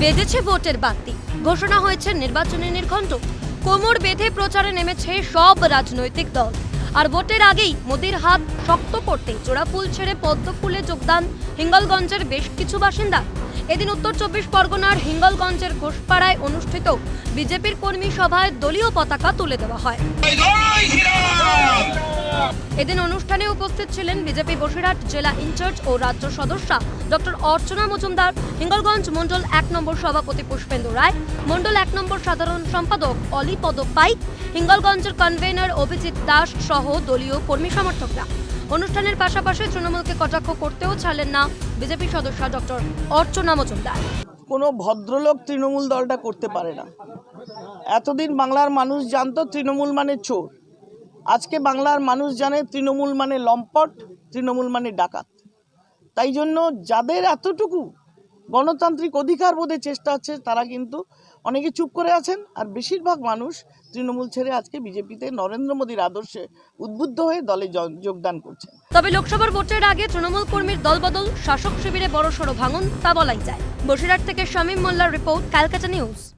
বেজেছে ভোটের বাতি। ঘোষণা হয়েছে নির্বাচনী নির্ঘণ্ট। কোমর বেঁধে প্রচারে নেমেছে সব রাজনৈতিক দল। আর ভোটের আগেই মোদির হাত শক্ত করতে চোরাফুল ছেড়ে পদ্ম ফুলে যোগদান হিঙ্গলগঞ্জের বেশ কিছু বাসিন্দা। এদিন উত্তর চব্বিশ পরগনার হিঙ্গলগঞ্জের ঘোষপাড়ায় অনুষ্ঠিত বিজেপির কর্মী সভায় দলীয় পতাকা তুলে দেওয়া হয়। এদিন অনুষ্ঠানে উপস্থিত ছিলেন বিজেপি বসিরহাট জেলা ইনচার্জ ও রাজ্য সদস্যা ডক্টর অর্চনা মজুমদার, হিঙ্গলগঞ্জ মণ্ডল এক নম্বর সভাপতি পুষ্পেন্দু রায়, মণ্ডল এক নম্বর সাধারণ সম্পাদক অলিপদ পাইক হিঙ্গলগঞ্জের কনভেনার অভিজিৎ দাস সহ দলীয় কর্মী সমর্থকরা। অনুষ্ঠানের পাশাপাশি তৃণমূলকে কটাক্ষ করতেও ছাড়লেন না বিজেপি সদস্য ডক্টর অর্চনা মজুমদার। কোনো ভদ্রলোক তৃণমূল দলটা করতে পারে না। এতদিন বাংলার মানুষ জানতো তৃণমূল মানে চোর। আজকে বাংলার মানুষ জানে তৃণমূল মানে লম্পট, তৃণমূল মানে ডাকাত। তাই জন্য যাদের এতটুকু গণতান্ত্রিক অধিকার বোধে চেষ্টা আছে, তারা কিন্তু অনেকে চুপ করে আছেন। আর বেশিরভাগ মানুষ তৃণমূল ছেড়ে আজকে বিজেপিতে নরেন্দ্র মোদীর আদর্শে উদ্বুদ্ধ হয়ে দলে যোগদান করছেন। তবে লোকসভার ভোটের আগে তৃণমূল কর্মীর দলবদল, শাসক শিবিরে বড়সড় ভাঙন, তা বলাই যায়। বসিরহাট থেকে শামীম মোল্লার রিপোর্ট, ক্যালকাটা নিউজ।